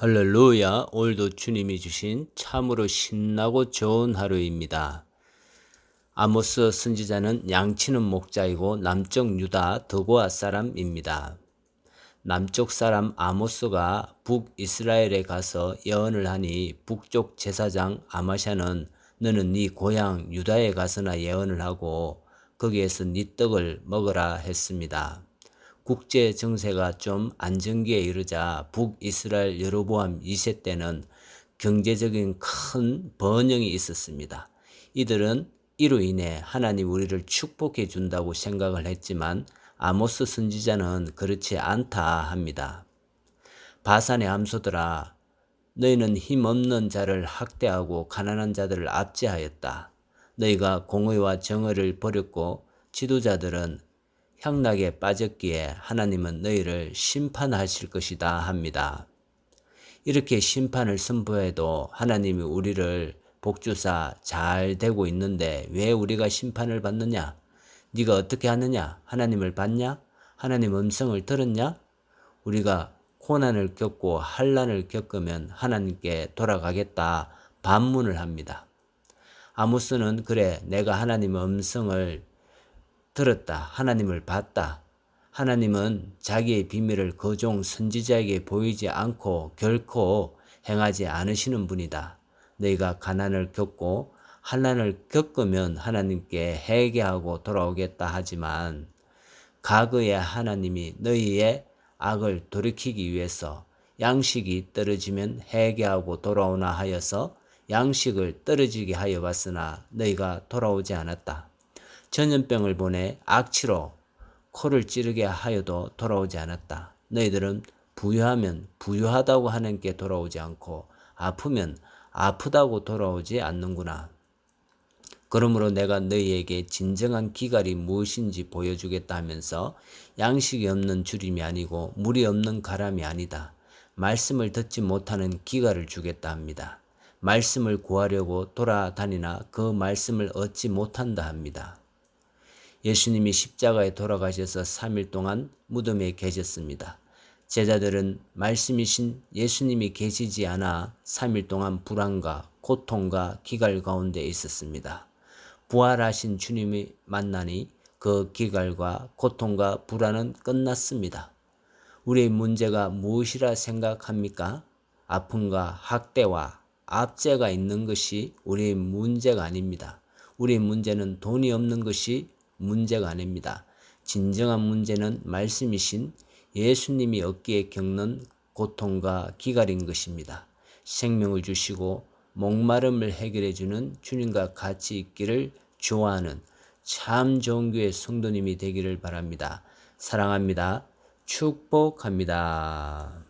할렐루야. 오늘도 주님이 주신 참으로 신나고 좋은 하루입니다. 아모스 선지자는 양치는 목자이고 남쪽 유다 더고아 사람입니다. 남쪽 사람 아모스가 북이스라엘에 가서 예언을 하니 북쪽 제사장 아마샤는 너는 네 고향 유다에 가서나 예언을 하고 거기에서 네 떡을 먹으라 했습니다. 국제 정세가 좀 안정기에 이르자 북이스라엘 여로보암 2세 때는 경제적인 큰 번영이 있었습니다. 이들은 이로 인해 하나님 우리를 축복해 준다고 생각을 했지만 아모스 선지자는 그렇지 않다 합니다. 바산의 암소들아 너희는 힘없는 자를 학대하고 가난한 자들을 압제하였다. 너희가 공의와 정의를 버렸고 지도자들은 향락에 빠졌기에 하나님은 너희를 심판하실 것이다 합니다. 이렇게 심판을 선포해도 하나님이 우리를 복주사 잘 되고 있는데 왜 우리가 심판을 받느냐? 네가 어떻게 하느냐? 하나님을 봤냐? 하나님 음성을 들었냐? 우리가 고난을 겪고 한란을 겪으면 하나님께 돌아가겠다 반문을 합니다. 아모스는 그래 내가 하나님의 음성을 들었다. 하나님을 봤다. 하나님은 자기의 비밀을 그종 선지자에게 보이지 않고 결코 행하지 않으시는 분이다. 너희가 가난을 겪고 환난을 겪으면 하나님께 회개하고 돌아오겠다 하지만 과거에 하나님이 너희의 악을 돌이키기 위해서 양식이 떨어지면 회개하고 돌아오나 하여서 양식을 떨어지게 하여 봤으나 너희가 돌아오지 않았다. 전염병을 보내 악취로 코를 찌르게 하여도 돌아오지 않았다. 너희들은 부유하면 부유하다고 하나님께 돌아오지 않고 아프면 아프다고 돌아오지 않는구나. 그러므로 내가 너희에게 진정한 기갈이 무엇인지 보여주겠다 하면서 양식이 없는 주림이 아니고 물이 없는 가람이 아니다. 말씀을 듣지 못하는 기갈을 주겠다 합니다. 말씀을 구하려고 돌아다니나 그 말씀을 얻지 못한다 합니다. 예수님이 십자가에 돌아가셔서 3일 동안 무덤에 계셨습니다. 제자들은 말씀이신 예수님이 계시지 않아 3일 동안 불안과 고통과 기갈 가운데 있었습니다. 부활하신 주님이 만나니 그 기갈과 고통과 불안은 끝났습니다. 우리의 문제가 무엇이라 생각합니까? 아픔과 학대와 압제가 있는 것이 우리의 문제가 아닙니다. 우리의 문제는 돈이 없는 것이 문제가 아닙니다. 진정한 문제는 말씀이신 예수님이 얻기에 겪는 고통과 기갈인 것입니다. 생명을 주시고 목마름을 해결해 주는 주님과 같이 있기를 좋아하는 참 좋은 교회 성도님이 되기를 바랍니다. 사랑합니다. 축복합니다.